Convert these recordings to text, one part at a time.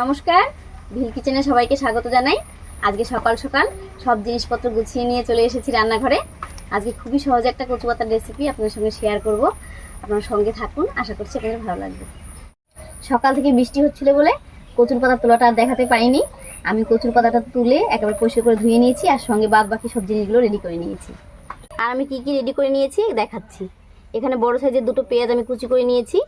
নমস্কার, ভিল কিচেনে সবাইকে স্বাগত জানাই। আজকে সকাল সকাল সব জিনিসপত্র গুছিয়ে নিয়ে চলে এসেছি রান্নাঘরে। আজকে খুবই সহজ একটা কচু পাতার রেসিপি আপনার সঙ্গে শেয়ার করব। আপনার সঙ্গে থাকুন, আশা করছি আপনাদের ভালো লাগবে। সকাল থেকে বৃষ্টি হচ্ছিল বলে কচুর পাতা তোলাটা আর দেখাতে পারিনি। আমি কচুর পাতাটা তুলে একেবারে পরিষ্কার করে ধুয়ে নিয়েছি আর সঙ্গে বাদ বাকি সব জিনিসগুলো রেডি করে নিয়েছি। আর আমি কি কি রেডি করে নিয়েছি দেখাচ্ছি। এখানে বড় সাইজের দুটো পেঁয়াজ আমি কুচি করে নিয়েছি।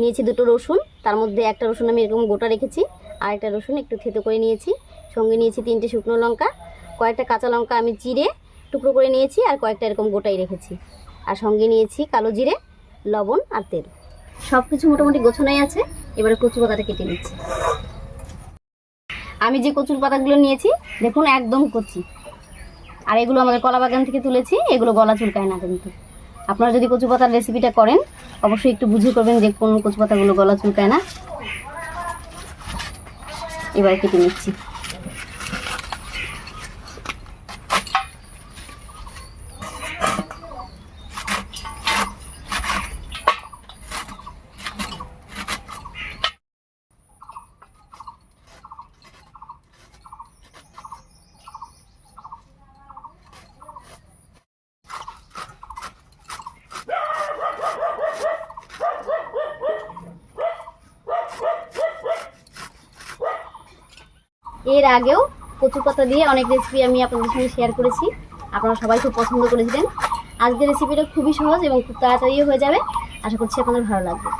নিয়েছি দুটো রসুন, তার মধ্যে একটা রসুন আমি এরকম গোটা রেখেছি। আর একটা রসুন একটু থেতো করে নিয়েছি। সঙ্গে নিয়েছি তিনটে শুকনো লঙ্কা, কয়েকটা কাঁচা লঙ্কা আমি চিড়ে টুকরো করে নিয়েছি আর কয়েকটা এরকম গোটাই রেখেছি। আর সঙ্গে নিয়েছি কালো জিরে, লবণ আর তেল। সব কিছু মোটামুটি গোছানোই আছে, এবারে কচু পাতাটা কেটে নিচ্ছি। আমি যে কচুর পাতাগুলো নিয়েছি, দেখুন একদম কচি। আর এগুলো আমাদের কলা বাগান থেকে তুলেছি, এগুলো গলা চুলকায় না কিন্তু। আপনারা যদি কচু পাতার রেসিপিটা করেন, অবশ্যই একটু বুঝে করবেন যে কোন কচু পাতাগুলো গলা চুলকায় না। এবার কেটে নিচ্ছি এর আগেও কচু পাতা দিয়ে অনেক রেসিপি আমি আপনাদের সঙ্গে শেয়ার করেছি। আপনারা সবাই খুব পছন্দ করেছিলেন। আজকের রেসিপিটা খুবই সহজ এবং খুব তাড়াতাড়িও হয়ে যাবে। আশা করছি আপনাদের ভালো লাগবে।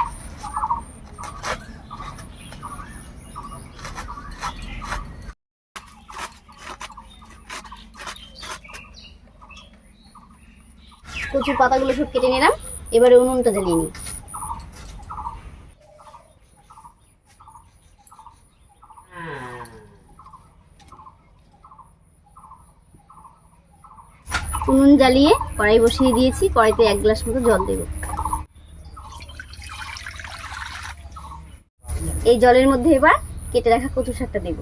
কচুর পাতাগুলো সব কেটে নিলাম। এবারে উনুনটা জ্বালিয়ে নিই। উনুন জ্বালিয়ে কড়াই বসিয়ে দিয়েছি। কড়াইতে এক গ্লাস মতো জল দেব। এই জলের মধ্যে এবার কেটে রাখা কচু শাকটা দেব।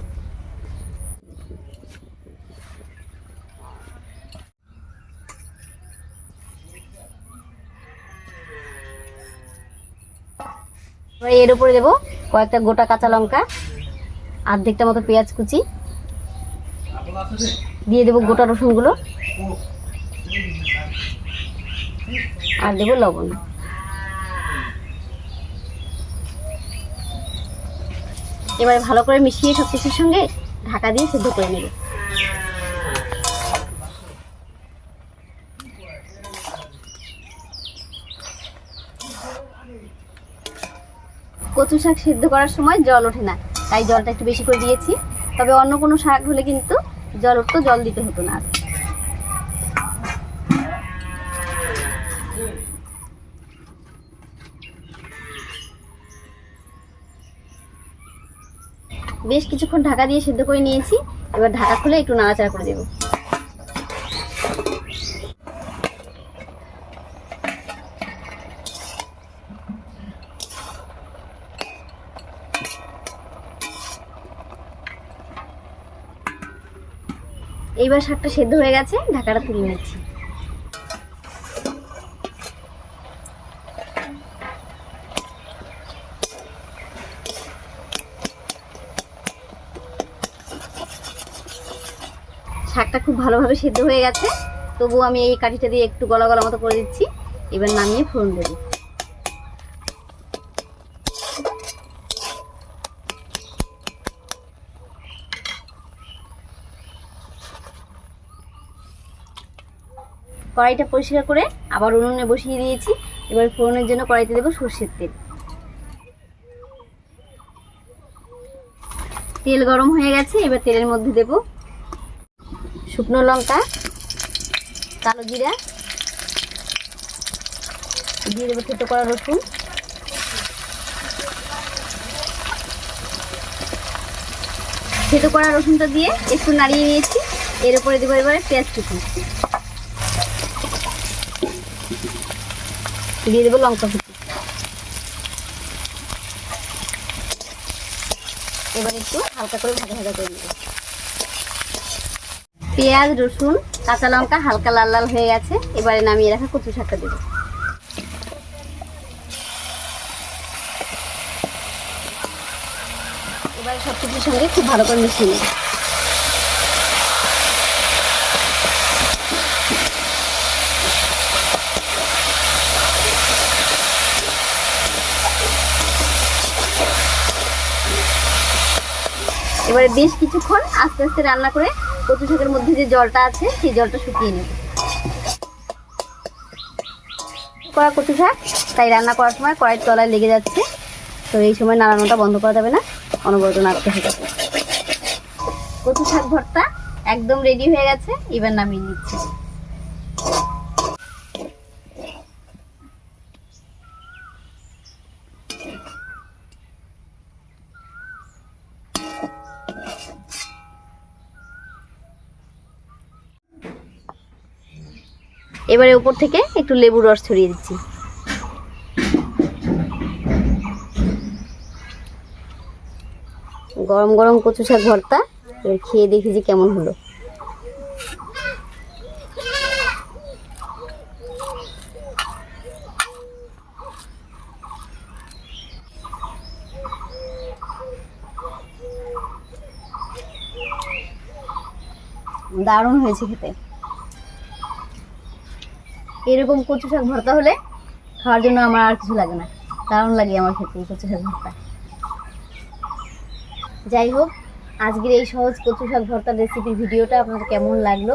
এর উপরে দেবো কয়েকটা গোটা কাঁচা লঙ্কা অর্ধেকটা মতো পেঁয়াজ কুচি। দিয়ে দেবো গোটা রসুনগুলো। আর দেবো লবণ। এবারে ভালো করে মিশিয়ে সব কিছুর সঙ্গে ঢাকা দিয়ে সেদ্ধ করে নেবে। কচু শাক সিদ্ধ করার সময় জল ওঠে না, তাই জলটা একটু বেশি করে দিয়েছি। তবে অন্য কোনো শাক হলে কিন্তু জল উঠতো, জল দিতে হতো না বেশ কিছুক্ষণ ঢাকা দিয়ে সিদ্ধ করে নিয়েছি। এবার ঢাকা খুলে একটু নাড়াচাড়া করে দেবো। এইবার শাকটা সেদ্ধ হয়ে গেছে, ঢাকাটা তুলে নিচ্ছি। শাকটা খুব ভালোভাবে সেদ্ধ হয়ে গেছে। তবু আমি এই কাঠিটা দিয়ে একটু গলা গলা মতো করে দিচ্ছি। এবার নামিয়ে ফোড়ন দেবো কড়াইটা পরিষ্কার করে আবার উনুনে বসিয়ে দিয়েছি। এবার ফোড়নের জন্য কড়াইতে দেবো সর্ষের তেল। তেল গরম হয়ে গেছে, এবার তেলের মধ্যে দেব শুকনো লঙ্কা, কালো জিরা, দিয়ে দেবো থেতো করা রসুন। থেতো করা রসুনটা দিয়ে একটু নাড়িয়ে নিয়েছি, এর উপরে দেবো এবারে পেঁয়াজ কুচি। দিয়ে দেবো লঙ্কা কুচি। এবার একটু হালকা করে ভাজা ভাজা করে নেব। পেঁয়াজ, রসুন, কাঁচা লঙ্কা, হালকা লাল লাল হয়ে গেছে। এবারে নামিয়ে রাখা কচু শাকটা দেবো। এবার সব কিছুর সঙ্গে খুব ভালো করে মিশিয়ে নেব। এবারে বেশ কিছুক্ষণ আস্তে আস্তে রান্না করে কচু শাকের মধ্যে যে জলটা আছে, সেই জলটা শুকিয়ে নেব। করা কচু শাক তাই রান্না করার সময় কড়াইয়ের তলায় লেগে যাচ্ছে। তো এই সময় নাড়ানোটা বন্ধ করা যাবে না, অনবরত নাড়তে হবে। কচু শাক ভর্তা একদম রেডি হয়ে গেছে, এবার নামিয়ে নিচ্ছি। এবারে উপর থেকে একটু লেবুর রস ছড়িয়ে দিচ্ছি। গরম গরম কচু শাক ভর্তা, এবার খেয়ে দেখি যে কেমন হলো। দারুণ হয়েছে খেতে। এরকম কচু শাক ভর্তা হলে খাওয়ার জন্য আমার আর কিছু লাগে না। দারুণ লাগে আমার খেতে এই কচু শাক ভর্তা। যাই হোক, আজকের এই সহজ কচু শাক ভর্তার রেসিপির ভিডিওটা আপনাদের কেমন লাগল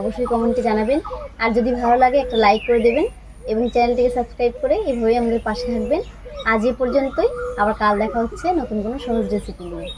অবশ্যই কমেন্টে জানাবেন। আর যদি ভালো লাগে একটা লাইক করে দেবেন এবং চ্যানেলটিকে সাবস্ক্রাইব করে এভাবেই আমাদের পাশে থাকবেন। আজ এ পর্যন্তই, আবার কাল দেখা হচ্ছে নতুন কোনো সহজ রেসিপি নিয়ে।